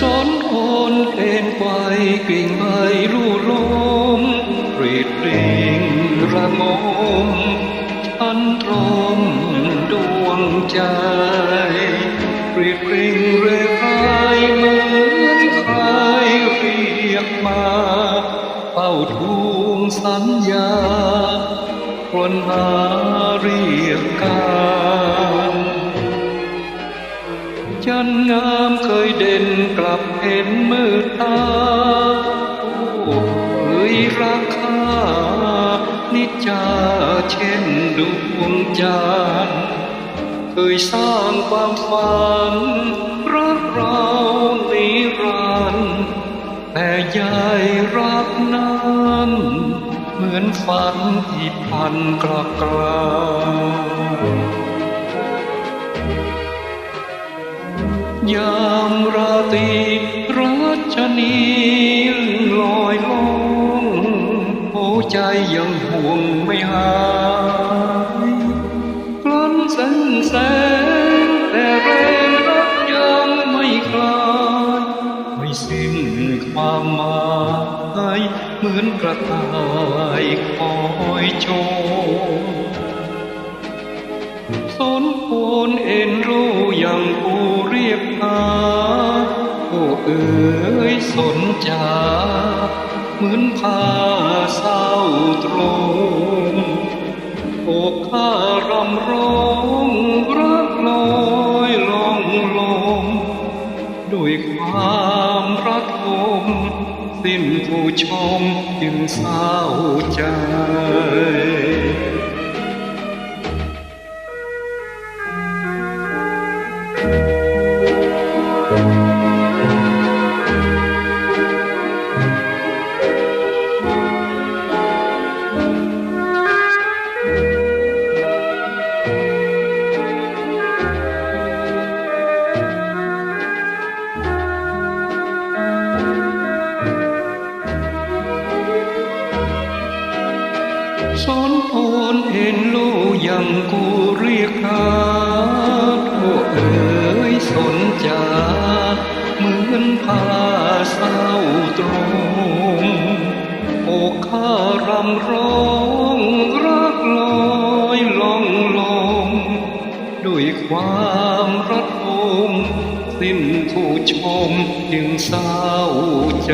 สนโอนเอ็นไกวกิ่งใบรูลมปรีดริงระงมอันตรมดวงใจปรีดริงเรไรเหมือนใครเรียกมาเฝ้าทูงสัญญาคนหารี เด่นกลับเห็นมืดตาโอ้เอยราคานิจาเช่นดวงจันทร์เคยสร้างความฝันรักเรานิรันดร์แต่ยายรักนั้นเหมือนฝันที่พันกลับกลายามรา ตรีรัชนีลอยลงหัวใจยังห่วงไม่หายกลั้นส้นแสงแต่แรงรักยังไม่คลายไม่สิ้นความหมายเหมือนกระต่ายคอยโจม สนโคนเอ็นรู้อย่างกูเรียกหาโอ้เอ๋ยสนจาเหมือนผ้าเศร้าตรงโอกข้ารำร้องรักลอยลองลมด้วยความรักคมสิ้นผู้ชมจึงเศร้าใจ สนโอนเห็นโลยังกูเรียก ผ้าเศร้าตรงอกข้ารำร้องรักลอยล่องลงด้วยความรักอมสิ้นผู้ชมจึงเศร้าใจ